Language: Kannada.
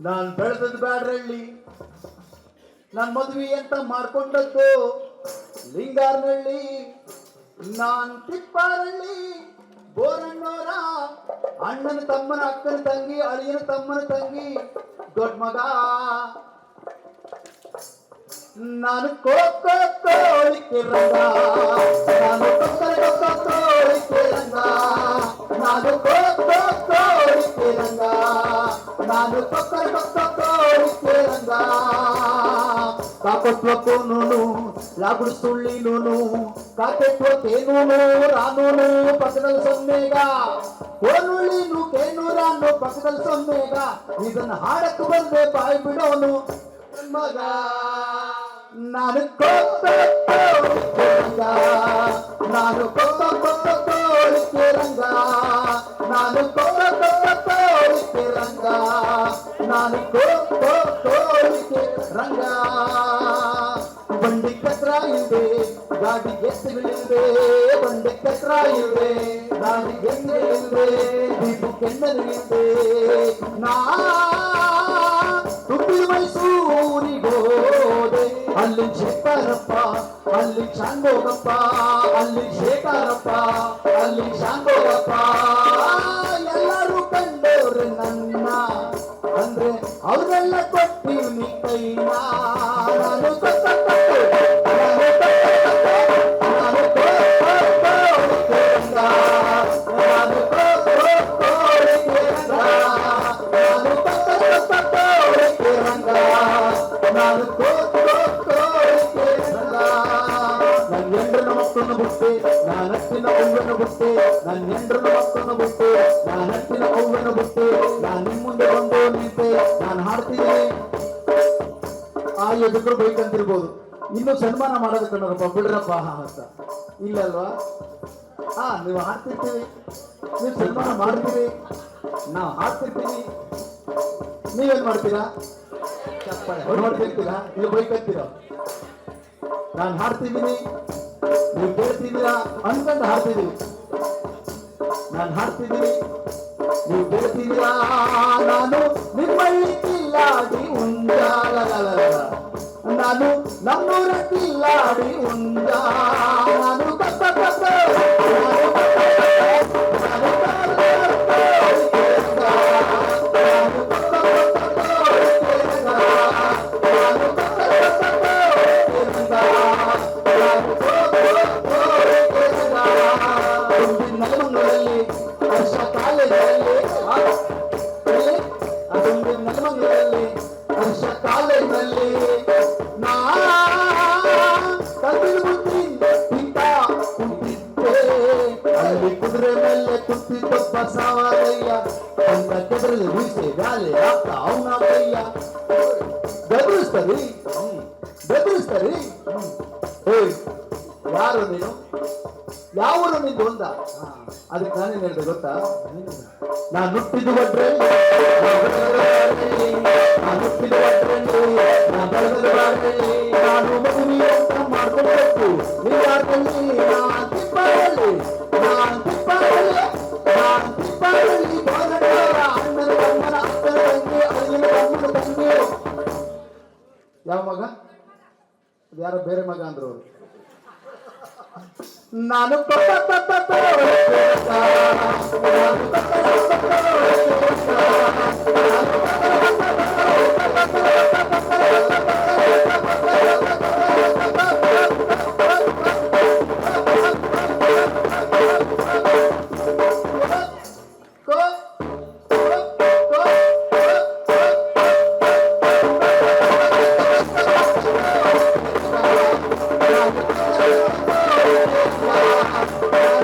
ನಾನ್ ಬೆಳೆದದ್ ಬ್ಯಾಡ್ರಳ್ಳಿ. ನನ್ ಮದ್ವಿ ಅಂತ ಮಾಡ್ಕೊಂಡದ್ದು? ಲಿಂಗಾರ್ನಳ್ಳಿ. ನಾನ್ ತಿಪ್ಪಾರಳ್ಳಿ. ಬೋರಣ್ಣೋರ, ಅಣ್ಣನ ತಮ್ಮನ, ಅಕ್ಕನ ತಂಗಿ, ಅಳಿಯನ ತಮ್ಮನ ತಂಗಿ, ದೊಡ್ಡ ಮಗ. ನಾನು ಕೋಕೋ ಕೋಳಿಕೆ ರಂಗ. ನಾನು ಕೊಕ್ಕರೆ ನಾನು ಕಾಕೊಟ್ಲಕ್ಕೂನು ಲಾಗುಡು ಸುಳ್ಳಿನೂನು ಕಾಕೆಟ್ವ ತೇನೂನು ರಾನೂನು ಪಕ್ಕದಲ್ ಸೊಮ್ಮೇಗ ಕೋನುಳ್ಳಿನು ತೇನು ರಾನು ಪಕ್ಕದಲ್ ಸೊಮ್ಮೇಗ ಇದನ್ನ ಹಾಡಕ್ಕೆ ಬಂದೆ ಬಾಯಿ ಬಿಡೋನು ಮಗ ನಾನು ಕೊತ್ತ ನಾನು ಕೊತ್ತ ಕೊತ್ತ ರಂಗ ನಾನು ಕೊತ್ತ ಕೊತ್ತ కో కో కోడికే రంగా బండి కట్రాయిందే గాడి ఎత్తుగిలిందే బండి కట్రాయిందే గాడి ఎత్తుగిలిందే దీపు కెందలిందే నా తుమ్మి మైసూరిగోదే అల్లి చెప్పారప్ప అల్లి చాంగోరప్ప అల్లి శేఖారప్ప అల్లి చాంగోరప్ప ಮಕ್ಕಳನ್ನು ಬಿಟ್ಟೆ, ನಾನು ಹಟ್ಟಿನ ಅವ್ವನ ಬಿಟ್ಟೆ ನನ್ನ ಹೆಂಡ್ರನ ಮಕ್ಕಳನ್ನು ಬಿಟ್ಟೆ, ನಾನು ಹಟ್ಟಿನ ಅವ್ವನ ಬಿಟ್ಟೆ ನಾನು ನಿಮ್ಮ ಮುಂದೆ ಬಂದು ನಿಂತೆ, ನಾನು ಹಾಡ್ತೀನಿ. ಆ ಎದುರು ಬೇಕಂತಿರ್ಬೋದು. ಇನ್ನು ಸನ್ಮಾನ ಮಾಡೋದು ಕಣ್ಣರಪ್ಪ ಬಿಡ್ರಪ್ಪ ಅಂತ. ಇಲ್ಲಲ್ವಾ? ಹಾ, ನೀವು ಹಾಡ್ತಿರ್ತೀವಿ ನೀವು ಸನ್ಮಾನ ಮಾಡ್ತೀವಿ ನಾವು ಹಾಡ್ತಿರ್ತೀವಿ. ನೀವೇನ್ ಮಾಡ್ತೀರಾ? ಚಪ್ಪಾಳೆ. ಹೊಡ್ ಮಾಡ್ತಿರ್ತೀರಾ? ನೀವು ಬೈಕಂತೀರಾ? ನಾನು ಹಾಡ್ತಿದ್ದೀನಿ. ನೀವು ಕೇಳ್ತಿದ್ದೀರಾ ಅನ್ಕೊಂಡು ಹಾಡ್ತಿದ್ದೀವಿ ನಾನು ಹಾಡ್ತಿದ್ದೀನಿ. ನೀವು ಕೇಳ್ತಿದ್ದೀರಾ ನಾನು ನಿಮ್ಮಲ್ಲಿ ಕಿಲ್ಲಾಡಿ ಉಂಜಾಲಗಲ ನಾನು ನಮ್ಮೂರ ಕಿಲ್ಲಾಡಿ ಕೇರಳ. ಒಂದು ನಲಮಂಗಲಲ್ಲಿ ವರ್ಷ ಕಾಲೇಜಲ್ಲಿ ಅದೊಂದು ನಲಮಂಗಲಲ್ಲಿ ವರ್ಷ ಕಾಲೇಜಲ್ಲಿ ನಾ ಕಬ್ಬಿನ ಬುದ್ಧಿ ತಿಂತ ಕುಂತಿದ್ದೆ ಅಲ್ಲಿ ಕುದುರೆ ಮೇಲೆ ಕುಂತಿದ್ದ ಬಸವರಯ್ಯ ಅಂತ ಕೆದರಲ್ಲಿ ಬೀಸೆ ಗಾಳಿ ಆಗ್ತ ಅವನ ಕೈಯ ಬೆದರಿಸ್ತಾರಿ ಬೆದರಿಸ್ತಾರಿ ಏಯ್ ಯಾರು ನೀನು ಯಾವ ನಿಂದು ಒಂದ? ಅದಕ್ಕೆ ನಾನೇನ್ ಹೇಳ್ದೆ ಗೊತ್ತಾ? ನಾನು ಹುಟ್ಟಿದ್ದು ಒಡ್ರಲ್ಲಿ ನಾನು ನಾನು ಬೆಳೆದ ನಾನು ಮಗುವಿ ಅಂತ ಮಾಡ್ಕೊಳ್ಬೇಕು. ನಾನ್ ತಿಪ್ಪಾರಲ್ಲಿ ನಾನ್ ತಿಪ್ಪಾರಲ್ಲಿ, ನಾನ್ ತಂಗಿ ಅಳಿಯನ ತಮ್ಮನ ತಂಗಿ ಯಾವ ಮಗ? ಯಾರೋ ಬೇರೆ ಮಗ ಅಂದ್ರು ಅವ್ರು. ನಾನು Thank you. Música